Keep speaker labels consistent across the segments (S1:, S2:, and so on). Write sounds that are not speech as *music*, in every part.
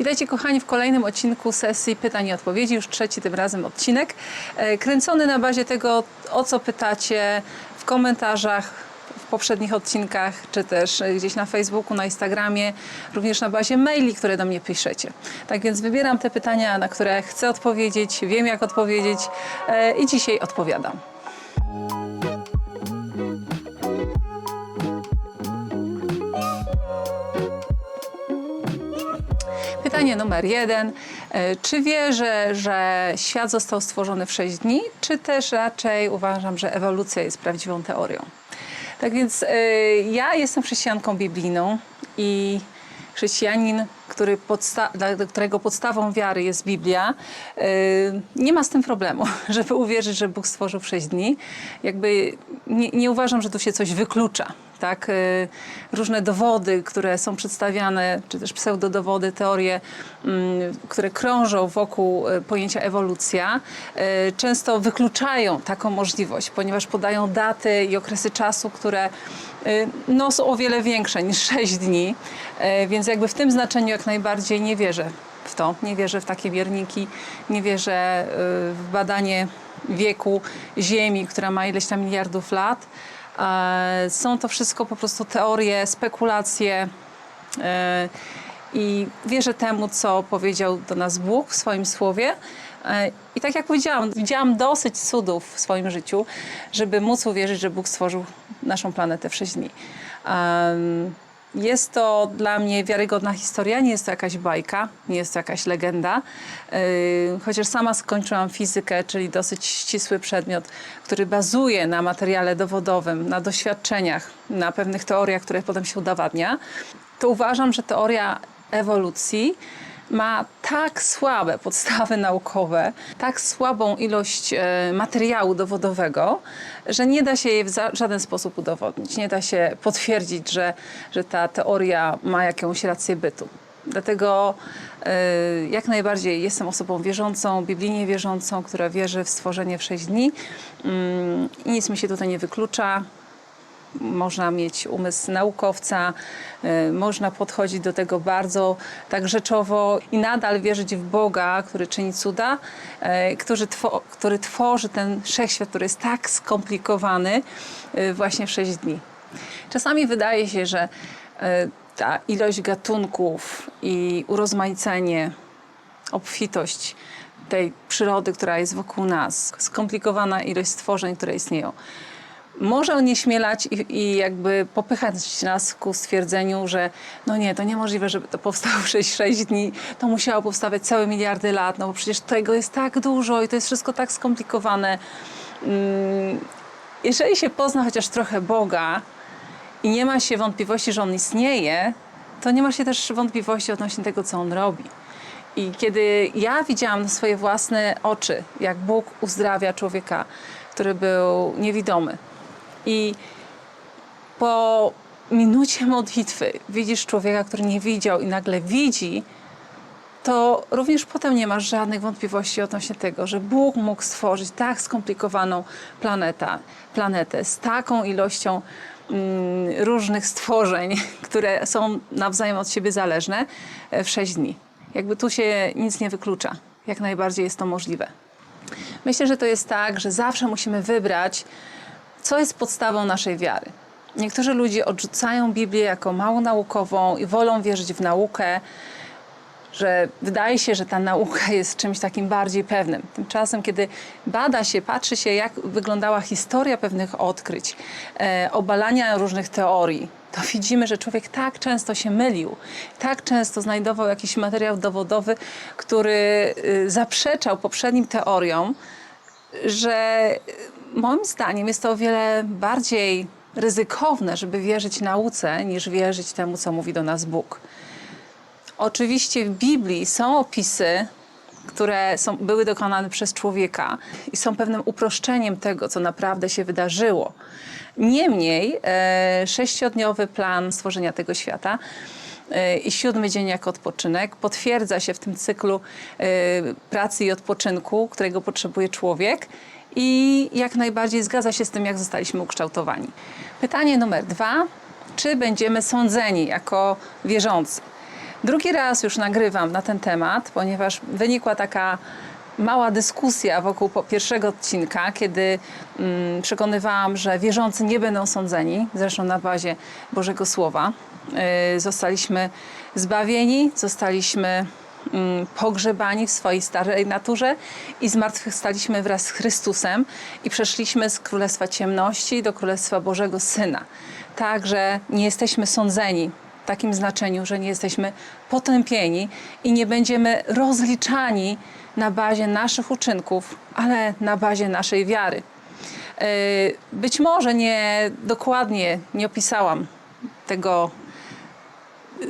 S1: Witajcie kochani w kolejnym odcinku sesji pytań i odpowiedzi, już trzeci tym razem odcinek, e, kręcony na bazie tego, o co pytacie w komentarzach w poprzednich odcinkach, czy też e, gdzieś na Facebooku, na Instagramie, również na bazie maili, które do mnie piszecie. Tak więc wybieram te pytania, na które chcę odpowiedzieć, wiem jak odpowiedzieć e, i dzisiaj odpowiadam. Pytanie numer jeden. E, Czy wierzę, że świat został stworzony w 6 dni, czy też raczej uważam, że ewolucja jest prawdziwą teorią? Tak więc e, ja jestem chrześcijanką biblijną i chrześcijanin, który dla którego podstawą wiary jest Biblia, e, nie ma z tym problemu, *laughs* żeby uwierzyć, że Bóg stworzył w 6 dni. Jakby nie, nie uważam, że tu się coś wyklucza tak, y, różne dowody, które są przedstawiane, czy też pseudodowody, teorie, mm, które krążą wokół y, pojęcia ewolucja, y, często wykluczają taką możliwość, ponieważ podają daty i okresy czasu, które no, są o wiele większe niż *laughs* 6 dni, więc jakby w tym znaczeniu jak najbardziej nie wierzę w to, nie wierzę w takie mierniki, nie wierzę w badanie wieku Ziemi, która ma ileś tam miliardów lat. E, Są to wszystko po prostu teorie, spekulacje e, i wierzę temu, co powiedział do nas Bóg w swoim słowie. E, I tak jak powiedziałam, widziałam dosyć cudów w swoim życiu, żeby móc uwierzyć, że Bóg stworzył naszą planetę w 6 dni. Jest to dla mnie wiarygodna historia, nie jest to jakaś bajka, nie jest to jakaś legenda. Yy, Chociaż sama skończyłam fizykę, czyli dosyć ścisły przedmiot, który bazuje na materiale dowodowym, na doświadczeniach, na pewnych teoriach, które potem się udowadnia, to uważam, że teoria ewolucji ma tak słabe podstawy naukowe, tak słabą ilość e, materiału dowodowego, że nie da się jej w żaden sposób udowodnić. Nie da się potwierdzić, że, że ta teoria ma jakąś rację bytu. Dlatego e, jak najbardziej jestem osobą wierzącą, biblijnie wierzącą, która wierzy w stworzenie w sześć dni Mm, i nic mi się tutaj nie wyklucza można mieć umysł naukowca, y, można podchodzić do tego bardzo tak rzeczowo i nadal wierzyć w Boga, który czyni cuda, y, który, two, który tworzy ten wszechświat, który jest tak skomplikowany y, właśnie w 6 dni. Czasami wydaje się, że ta ilość gatunków i urozmaicenie, obfitość tej przyrody, która jest wokół nas, skomplikowana ilość stworzeń, które istnieją, może onieśmielać i, i jakby popychać nas ku stwierdzeniu, że no nie, to niemożliwe, żeby to powstało przez 6 dni, to musiało powstawać całe miliardy lat, no bo przecież tego jest tak dużo i to jest wszystko tak skomplikowane. Mm, Jeżeli się pozna chociaż trochę Boga i nie ma się wątpliwości, że On istnieje, to nie ma się też wątpliwości odnośnie tego, co On robi. I kiedy ja widziałam na swoje własne oczy, jak Bóg uzdrawia człowieka, który był niewidomy, i po minucie modlitwy widzisz człowieka, który nie widział i nagle widzi, to również potem nie masz żadnych wątpliwości odnośnie tego, że Bóg mógł stworzyć tak skomplikowaną planetę, planetę z taką ilością mm, różnych stworzeń, *laughs* które są nawzajem od siebie zależne e, w 6 dni. Jakby tu się nic nie wyklucza. Jak najbardziej jest to możliwe. Myślę, że to jest tak, że zawsze musimy wybrać, co jest podstawą naszej wiary. Niektórzy ludzie odrzucają Biblię jako mało naukową i wolą wierzyć w naukę, że wydaje się, że ta nauka *laughs* jest czymś takim bardziej pewnym. Tymczasem, kiedy bada się, patrzy się, jak wyglądała historia pewnych odkryć, e, obalania różnych teorii, to *laughs* widzimy, że człowiek tak często się mylił, tak często znajdował jakiś materiał dowodowy, który y, zaprzeczał poprzednim teoriom, że y, moim zdaniem jest to o wiele bardziej ryzykowne, żeby wierzyć nauce, niż wierzyć temu, co mówi do nas Bóg. Oczywiście w Biblii są opisy, które są, były dokonane przez człowieka i są pewnym uproszczeniem tego, co naprawdę się wydarzyło. Niemniej e, sześciodniowy plan stworzenia tego świata i siódmy dzień jako odpoczynek potwierdza się w tym cyklu e, pracy i odpoczynku, którego potrzebuje człowiek i jak najbardziej zgadza się z tym, jak zostaliśmy ukształtowani. Pytanie numer dwa. Czy będziemy sądzeni jako wierzący? Drugi raz już nagrywam na ten temat, ponieważ wynikła taka mała dyskusja wokół pierwszego odcinka, kiedy mm, przekonywałam, że wierzący nie będą sądzeni, zresztą na bazie Bożego Słowa. Yy, zostaliśmy zbawieni, zostaliśmy mm, pogrzebani w swojej starej naturze i zmartwychwstaliśmy wraz z Chrystusem i przeszliśmy z Królestwa Ciemności do Królestwa Bożego Syna. Także nie jesteśmy sądzeni w takim znaczeniu, że nie jesteśmy potępieni i nie będziemy rozliczani na bazie naszych uczynków, ale na bazie naszej wiary. Yy, Być może nie dokładnie nie opisałam tego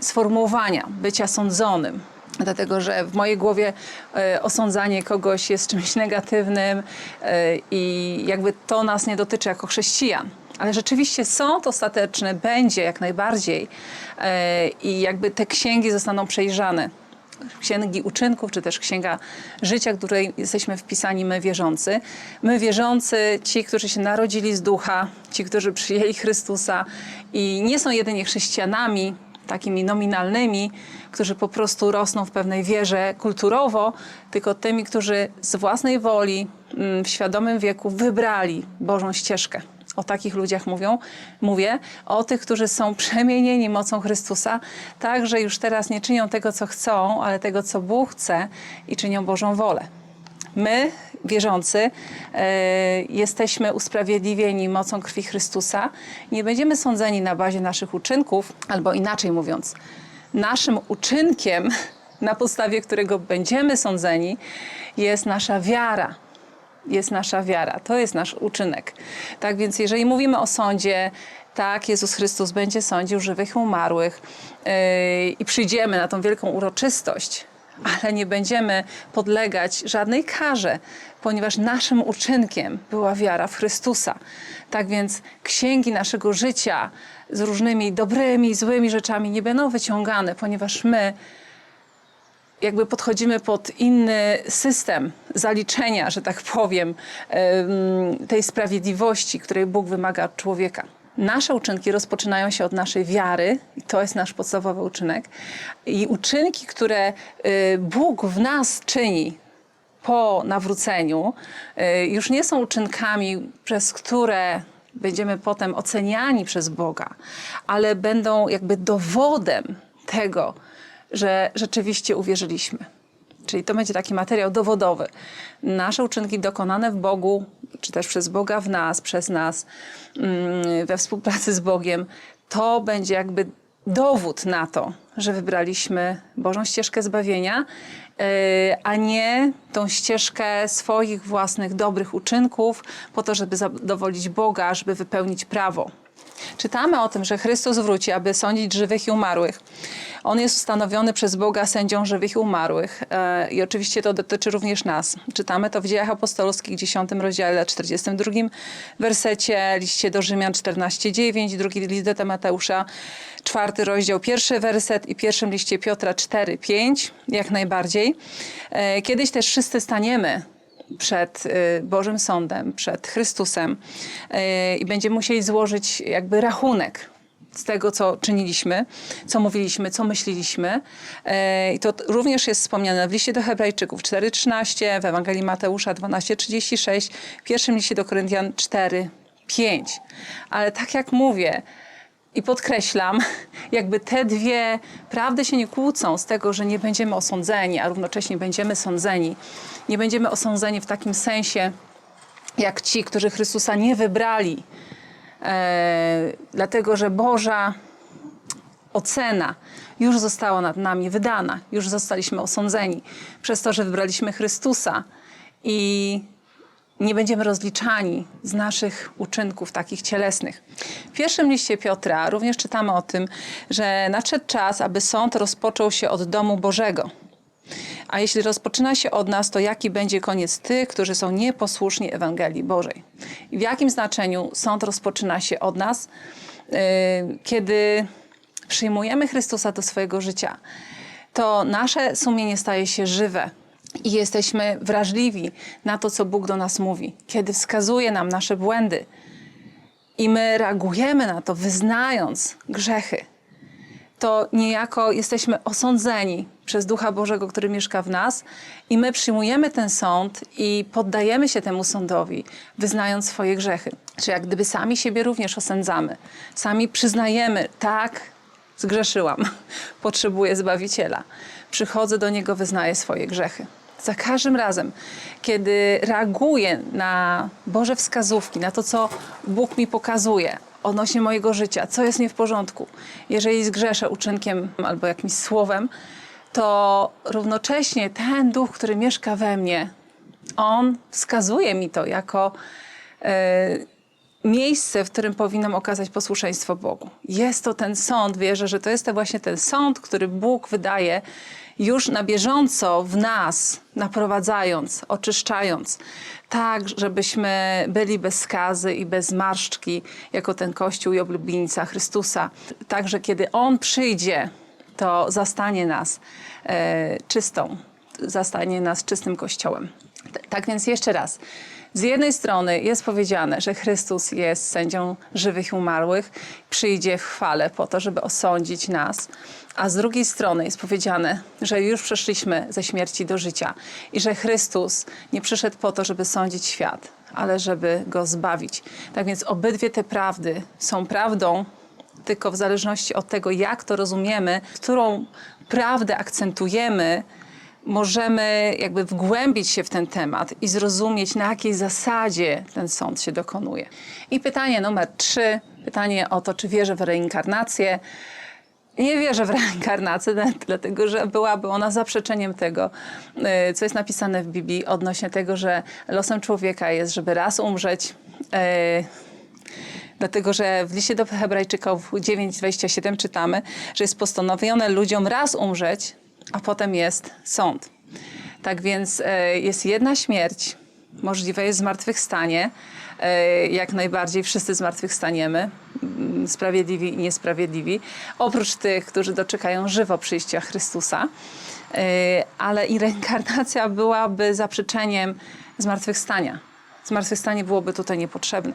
S1: sformułowania bycia sądzonym. Dlatego, że w mojej głowie e, osądzanie kogoś jest czymś negatywnym e, i jakby to nas nie dotyczy jako chrześcijan. Ale rzeczywiście sąd ostateczny będzie jak najbardziej e, i jakby te księgi zostaną przejrzane. Księgi uczynków, czy też księga życia, której jesteśmy wpisani my wierzący. My wierzący, ci, którzy się narodzili z ducha, ci, którzy przyjęli Chrystusa i nie są jedynie chrześcijanami, takimi nominalnymi, którzy po prostu rosną w pewnej wierze kulturowo, tylko tymi, którzy z własnej woli mm, w świadomym wieku wybrali Bożą ścieżkę. O takich ludziach mówią, mówię, o tych, którzy są przemienieni mocą Chrystusa, tak, że już teraz nie czynią tego, co chcą, ale tego, co Bóg chce i czynią Bożą wolę. My, wierzący, e, jesteśmy usprawiedliwieni mocą krwi Chrystusa. Nie będziemy sądzeni na bazie naszych uczynków, albo inaczej mówiąc, naszym uczynkiem, *laughs* na podstawie którego będziemy sądzeni, jest nasza wiara. Jest nasza wiara, to jest nasz uczynek. Tak więc, jeżeli mówimy o sądzie, tak, Jezus Chrystus będzie sądził żywych i umarłych yy, i przyjdziemy na tą wielką uroczystość, ale nie będziemy podlegać żadnej karze, ponieważ naszym uczynkiem była wiara w Chrystusa. Tak więc księgi naszego życia z różnymi dobrymi i złymi rzeczami nie będą wyciągane, ponieważ my jakby podchodzimy pod inny system zaliczenia, że tak powiem, em, tej sprawiedliwości, której Bóg wymaga od człowieka. Nasze uczynki rozpoczynają się od naszej wiary, i to jest nasz podstawowy uczynek. I uczynki, które y, Bóg w nas czyni po nawróceniu, y, już nie są uczynkami, przez które będziemy potem oceniani przez Boga, ale będą jakby dowodem tego, że rzeczywiście uwierzyliśmy. Czyli to będzie taki materiał dowodowy. Nasze uczynki dokonane w Bogu, czy też przez Boga w nas, przez nas, mm, we współpracy z Bogiem, to będzie jakby dowód na to, że wybraliśmy Bożą ścieżkę zbawienia, yy, a nie tą ścieżkę swoich własnych dobrych uczynków, po to, żeby zadowolić Boga, żeby wypełnić prawo. Czytamy o tym, że Chrystus wróci, aby sądzić żywych i umarłych. On jest ustanowiony przez Boga sędzią żywych i umarłych. E, I oczywiście to dotyczy również nas. Czytamy to w Dziejach Apostolskich, 10 rozdziale, 42 wersecie, liście do Rzymian 14,9, drugi list do Mateusza, czwarty rozdział, pierwszy werset i pierwszym liście Piotra 4,5, jak najbardziej. E, Kiedyś też wszyscy staniemy przed y, Bożym Sądem, przed Chrystusem y, i będziemy musieli złożyć jakby rachunek z tego, co czyniliśmy, co mówiliśmy, co myśleliśmy. Y, I to również jest wspomniane w liście do Hebrajczyków 4,13, w Ewangelii Mateusza 12,36, w pierwszym liście do Koryntian 4,5. Ale tak jak mówię, i podkreślam, *laughs* jakby te dwie prawdy się nie kłócą z tego, że nie będziemy osądzeni, a równocześnie będziemy sądzeni. Nie będziemy osądzeni w takim sensie, jak ci, którzy Chrystusa nie wybrali, e, dlatego że Boża ocena już została nad nami wydana, już zostaliśmy osądzeni przez to, że wybraliśmy Chrystusa i nie będziemy rozliczani z naszych uczynków takich cielesnych. W pierwszym liście Piotra również czytamy o tym, że nadszedł czas, aby sąd rozpoczął się od domu Bożego. A jeśli rozpoczyna się od nas, to jaki będzie koniec tych, którzy są nieposłuszni Ewangelii Bożej? I w jakim znaczeniu sąd rozpoczyna się od nas, yy, kiedy przyjmujemy Chrystusa do swojego życia? To nasze sumienie staje się żywe, i jesteśmy wrażliwi na to, co Bóg do nas mówi, kiedy wskazuje nam nasze błędy i my reagujemy na to, wyznając grzechy, to niejako jesteśmy osądzeni przez Ducha Bożego, który mieszka w nas, i my przyjmujemy ten sąd i poddajemy się temu sądowi, wyznając swoje grzechy. Czy jak gdyby sami siebie również osądzamy, sami przyznajemy, tak, zgrzeszyłam, *laughs* potrzebuję Zbawiciela. Przychodzę do Niego, wyznaję swoje grzechy. Za każdym razem, kiedy reaguję na Boże wskazówki, na to, co Bóg mi pokazuje odnośnie mojego życia, co jest nie w porządku, jeżeli zgrzeszę uczynkiem albo jakimś słowem, to równocześnie ten duch, który mieszka we mnie, on wskazuje mi to jako e, miejsce, w którym powinnam okazać posłuszeństwo Bogu. Jest to ten sąd, wierzę, że to jest to właśnie ten sąd, który Bóg wydaje już na bieżąco w nas, naprowadzając, oczyszczając, tak, żebyśmy byli bez skazy i bez marszczki, jako ten Kościół i oblubienica Chrystusa. Także kiedy On przyjdzie, to zastanie nas e, czystą, zastanie nas czystym Kościołem. Tak więc jeszcze raz. Z jednej strony jest powiedziane, że Chrystus jest sędzią żywych i umarłych, przyjdzie w chwale po to, żeby osądzić nas, a z drugiej strony jest powiedziane, że już przeszliśmy ze śmierci do życia i że Chrystus nie przyszedł po to, żeby sądzić świat, ale żeby go zbawić. Tak więc obydwie te prawdy są prawdą, tylko w zależności od tego, jak to rozumiemy, którą prawdę akcentujemy, możemy jakby wgłębić się w ten temat i zrozumieć, na jakiej zasadzie ten sąd się dokonuje. I pytanie numer trzy, pytanie o to, czy wierzę w reinkarnację. Nie wierzę w reinkarnację, *laughs* dlatego że byłaby ona zaprzeczeniem tego, y, co jest napisane w Biblii odnośnie tego, że losem człowieka jest, żeby raz umrzeć. y, Dlatego, że w liście do Hebrajczyków 9:27 czytamy, że jest postanowione ludziom raz umrzeć, a potem jest sąd. Tak więc e, jest jedna śmierć, możliwe jest zmartwychwstanie. E, jak najbardziej wszyscy zmartwychwstaniemy, sprawiedliwi i niesprawiedliwi, oprócz tych, którzy doczekają żywo przyjścia Chrystusa. E, ale i reinkarnacja byłaby zaprzeczeniem zmartwychwstania. Zmartwychwstanie byłoby tutaj niepotrzebne.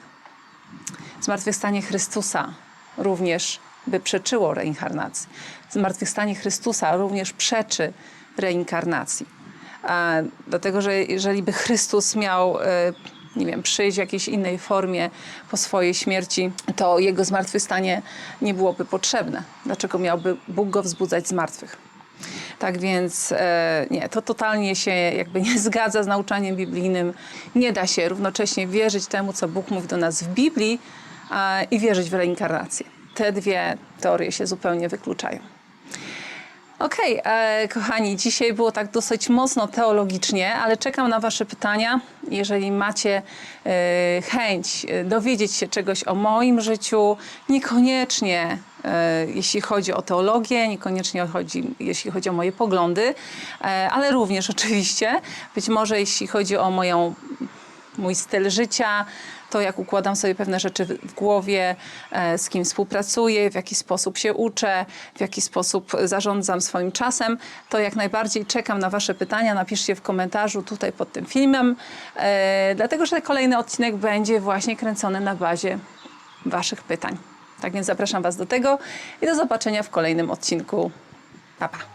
S1: Zmartwychwstanie Chrystusa również by przeczyło reinkarnacji. Zmartwychwstanie Chrystusa również przeczy reinkarnacji. A, dlatego, że jeżeli by Chrystus miał, e, nie wiem, przyjść w jakiejś innej formie po swojej śmierci, to jego zmartwychwstanie nie byłoby potrzebne. Dlaczego miałby Bóg go wzbudzać z martwych? Tak więc e, nie, to totalnie się jakby nie *laughs* zgadza z nauczaniem biblijnym. Nie da się równocześnie wierzyć temu, co Bóg mówi do nas w Biblii a, i wierzyć w reinkarnację. Te dwie teorie się zupełnie wykluczają. Okej, e, kochani, dzisiaj było tak dosyć mocno teologicznie, ale czekam na Wasze pytania. Jeżeli macie e, chęć e, dowiedzieć się czegoś o moim życiu, niekoniecznie e, jeśli chodzi o teologię, niekoniecznie chodzi, jeśli chodzi o moje poglądy, e, ale również oczywiście, być może jeśli chodzi o moją mój styl życia, to jak układam sobie pewne rzeczy w głowie, e, z kim współpracuję, w jaki sposób się uczę, w jaki sposób zarządzam swoim czasem, to jak najbardziej czekam na Wasze pytania. Napiszcie w komentarzu tutaj pod tym filmem, e, dlatego że kolejny odcinek będzie właśnie kręcony na bazie Waszych pytań. Tak więc zapraszam Was do tego i do zobaczenia w kolejnym odcinku. Pa, pa.